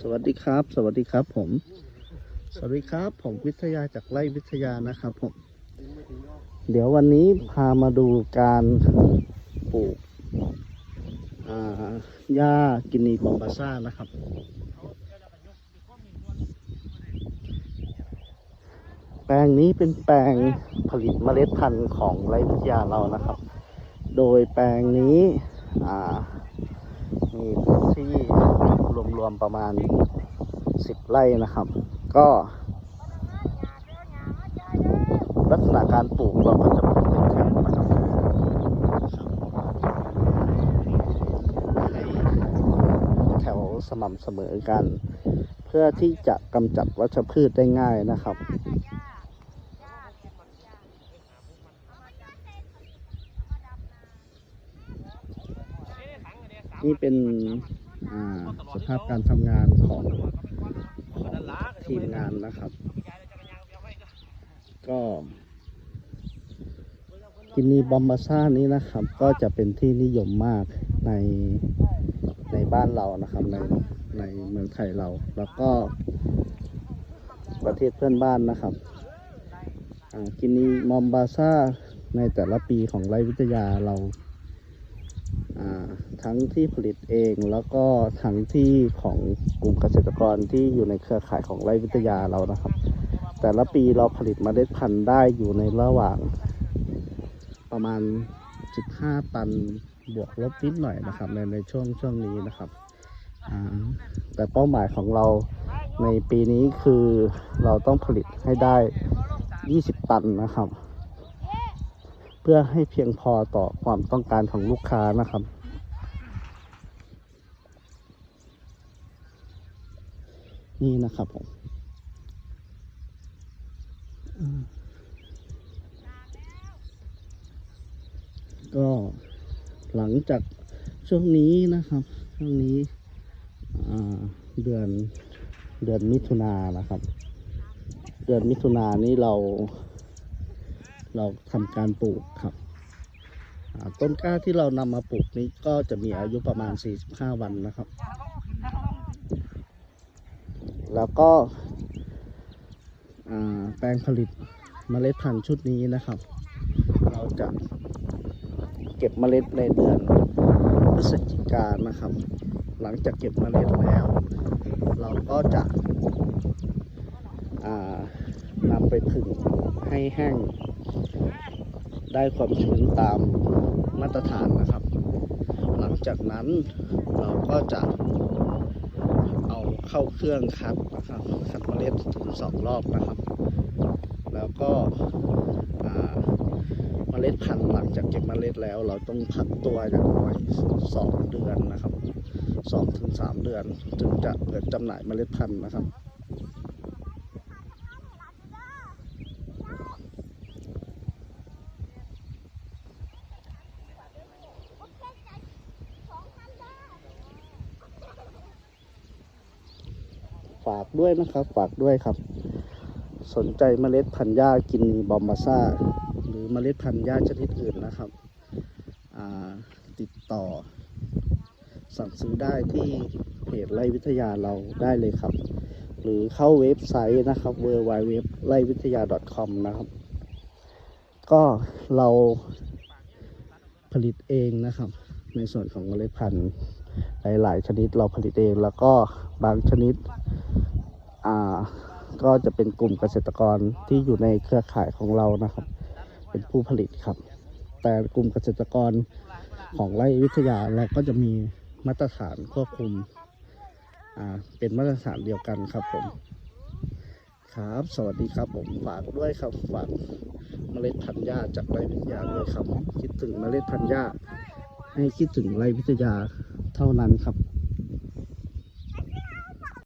สวัสดีครับ สวัสดีครับผม สวัสดีครับ ผมวิทยาจากไร่วิทยานะครับผม เดี๋ยววันนี้พามาดูการปลูกอ่าหญ้ากินีบอมบาซ่านะครับ แปลงนี้เป็นแปลงผลิตเมล็ดพันธุ์ของไร่วิทยาเรานะครับ โดยแปลงนี้มีพื้นที่ รวมๆประมาณ10ไร่นะครับ ก็ลักษณะการปลูกเราก็จะปลูกเป็นแถวนะครับแถวสม่ำเสมอกัน เพื่อที่จะกำจัดวัชพืชได้ง่ายนะครับนี่เป็น สภาพการทำงานของของทีมงานนะครับ ก็กินีบอมบาซ่านี้นะครับ ก็จะเป็นที่นิยมมากในในบ้านเรานะครับในในเมืองไทยเรา แล้วก็ประเทศเพื่อนบ้านนะครับกินีบอมบาซ่าในแต่ละปีของไรวิทยาเรา ทั้งที่ผลิตเองแล้วก็ทั้งที่ของกลุ่มเกษตรกรที่อยู่ในเครือข่ายของไร่วิทยาเรานะครับ แต่ละปีเราผลิตมเมล็ดพันธุ์ได้อยู่ในระหว่างประมาณ 15 ตันบวกลบนิดหน่อยนะครับ ในในช่วงช่วงนี้นะครับแต่เป้าหมายของเราในปีนี้คือเราต้องผลิตให้ได้ 20 ตันนะครับ เพื่อให้เพียงพอต่อความต้องการของลูกค้านะครับ นี่นะครับผมก็หลังจากช่วงนี้นะครับ ช่วงนี้เดือนเดือนมิถุนายนะครับ เดือนมิถุนายนี้เรา เราทำการปลูกครับต้นกล้าที่เรานำมาปลูกนี้ก็จะมีอายุประมาณ 45 วันนะครับ แล้วก็แปลงผลิตเมล็ดพันธุ์ชุดนี้นะครับ เราจะเก็บเมล็ดในเดือนพฤศจิกายนนะครับ หลังจากเก็บเมล็ดแล้ว เราก็จะนำไปผึ่งให้แห้ง ได้ความชื้นตามมาตรฐานนะครับ หลังจากนั้นเราก็จะเอาเข้าเครื่องคัดนะครับคัดเมล็ดถึงสองรอบนะครับ แล้วก็เมล็ดพันธุ์หลังจากเก็บเมล็ดแล้ว เราต้องพักตัวอย่างน้อยสองเดือนนะครับสองถึงสามเดือน ถึงจะเปิดจำหน่ายเมล็ดพันธุ์นะครับ ฝากด้วยนะครับ ฝากด้วยครับ สนใจเมล็ดพันธุ์หญ้ากินนีบอมบาซ่า หรือเมล็ดพันธุ์หญ้าชนิดอื่นนะครับ ติดต่อ สั่งซื้อได้ที่เพจไร่วิทยาเราได้เลยครับ หรือเข้าเว็บไซต์นะครับ w w w ไร่วิทยา .com นะครับ ก็เราผลิตเองนะครับ ในส่วนของเมล็ดพันธุ์หลาย ๆ ชนิดเราผลิตเองแล้วก็บางชนิด ก็จะเป็นกลุ่มเกษตรกรที่อยู่ในเครือข่ายของเรานะครับ เป็นผู้ผลิตครับ แต่กลุ่มเกษตรกรของไร่วิทยาเราก็จะมีมาตรฐานควบคุมเป็นมาตรฐานเดียวกันครับผมครับ สวัสดีครับผมฝากด้วยครับฝากเมล็ดพันธุ์หญ้าจากไร่วิทยาด้วยครับ คิดถึงเมล็ดพันธุ์หญ้าให้คิดถึงไร่วิทยาเท่านั้นครับ